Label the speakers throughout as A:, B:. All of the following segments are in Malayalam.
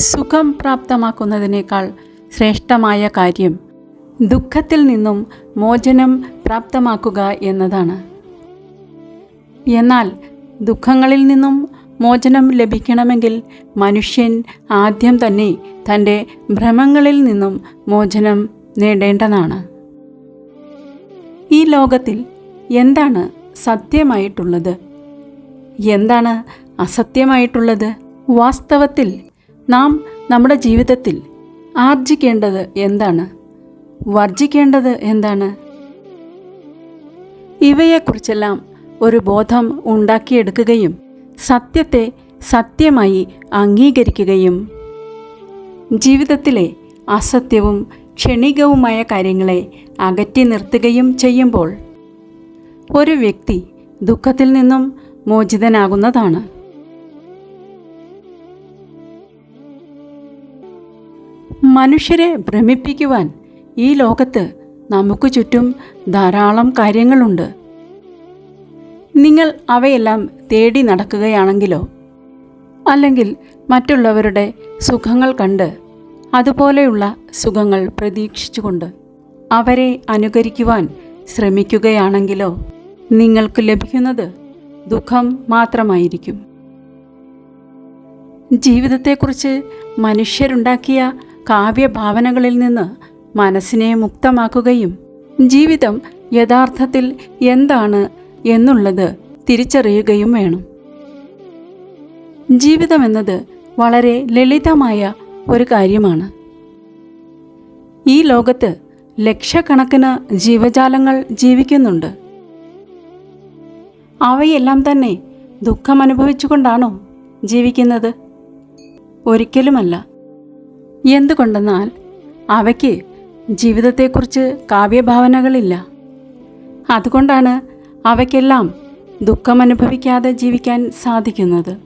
A: സുഖം പ്രാപ്തമാക്കുന്നതിനേക്കാൾ ശ്രേഷ്ഠമായ കാര്യം ദുഃഖത്തിൽ നിന്നും മോചനം പ്രാപ്തമാക്കുക എന്നതാണ്. എന്നാൽ ദുഃഖങ്ങളിൽ നിന്നും മോചനം ലഭിക്കണമെങ്കിൽ മനുഷ്യൻ ആദ്യം തന്നെ തന്റെ ഭ്രമങ്ങളിൽ നിന്നും മോചനം നേടേണ്ടതാണ്. ഈ ലോകത്തിൽ എന്താണ് സത്യമായിട്ടുള്ളത്? എന്താണ് അസത്യമായിട്ടുള്ളത്? വാസ്തവത്തിൽ നാം നമ്മുടെ ജീവിതത്തിൽ ആർജിക്കേണ്ടത് എന്താണ്? വർജിക്കേണ്ടത് എന്താണ്? ഇവയെക്കുറിച്ചെല്ലാം ഒരു ബോധം ഉണ്ടാക്കിയെടുക്കുകയും സത്യത്തെ സത്യമായി അംഗീകരിക്കുകയും ജീവിതത്തിലെ അസത്യവും ക്ഷണികവുമായ കാര്യങ്ങളെ അകറ്റി നിർത്തുകയും ചെയ്യുമ്പോൾ ഒരു വ്യക്തി ദുഃഖത്തിൽ നിന്നും മോചിതനാകുന്നതാണ്. മനുഷ്യരെ ഭ്രമിപ്പിക്കുവാൻ ഈ ലോകത്ത് നമുക്ക് ചുറ്റും ധാരാളം കാര്യങ്ങളുണ്ട്. നിങ്ങൾ അവയെല്ലാം തേടി നടക്കുകയാണെങ്കിലോ? അല്ലെങ്കിൽ മറ്റുള്ളവരുടെ സുഖങ്ങൾ കണ്ട് അതുപോലെയുള്ള സുഖങ്ങൾ പ്രതീക്ഷിച്ചുകൊണ്ട് അവരെ അനുകരിക്കുവാൻ ശ്രമിക്കുകയാണെങ്കിലോ? നിങ്ങൾക്ക് ലഭിക്കുന്നത് ദുഃഖം മാത്രമായിരിക്കും. ജീവിതത്തെക്കുറിച്ച് മനുഷ്യരുണ്ടാക്കിയ കാവ്യഭാവനകളിൽ നിന്ന് മനസ്സിനെ മുക്തമാക്കുകയും ജീവിതം യഥാർത്ഥത്തിൽ എന്താണ് എന്നുള്ളത് തിരിച്ചറിയുകയും വേണം. ജീവിതം എന്നത് വളരെ ലളിതമായ ഒരു കാര്യമാണ്. ഈ ലോകത്ത് ലക്ഷക്കണക്കിന് ജീവജാലങ്ങൾ ജീവിക്കുന്നുണ്ട്. അവയെല്ലാം തന്നെ ദുഃഖമനുഭവിച്ചുകൊണ്ടാണോ ജീവിക്കുന്നത്? ഒരിക്കലുമല്ല. എന്തുകൊണ്ടെന്നാൽ അവയ്ക്ക് ജീവിതത്തെക്കുറിച്ച് കാവ്യഭാവനകളില്ല. അതുകൊണ്ടാണ് അവയ്ക്കെല്ലാം ദുഃഖമനുഭവിക്കാതെ ജീവിക്കാൻ സാധിക്കുന്നത്.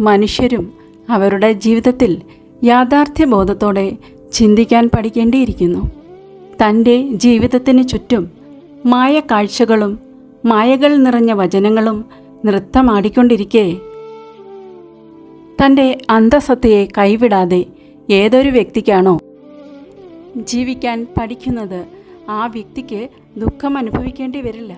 A: മനുഷ്യരും അവരുടെ ജീവിതത്തിൽ യാഥാർത്ഥ്യബോധത്തോടെ ചിന്തിക്കാൻ പഠിക്കേണ്ടിയിരിക്കുന്നു. തന്റെ ജീവിതത്തിന് ചുറ്റും മായ കാഴ്ചകളും മായകൾ നിറഞ്ഞ വചനങ്ങളും നൃത്തമാടിക്കൊണ്ടിരിക്കെ തന്റെ അന്തസത്തയെ കൈവിടാതെ ഏതൊരു വ്യക്തിക്കാണോ ജീവിക്കാൻ പഠിക്കുന്നത് ആ വ്യക്തിക്ക് ദുഃഖം അനുഭവിക്കേണ്ടി വരില്ല.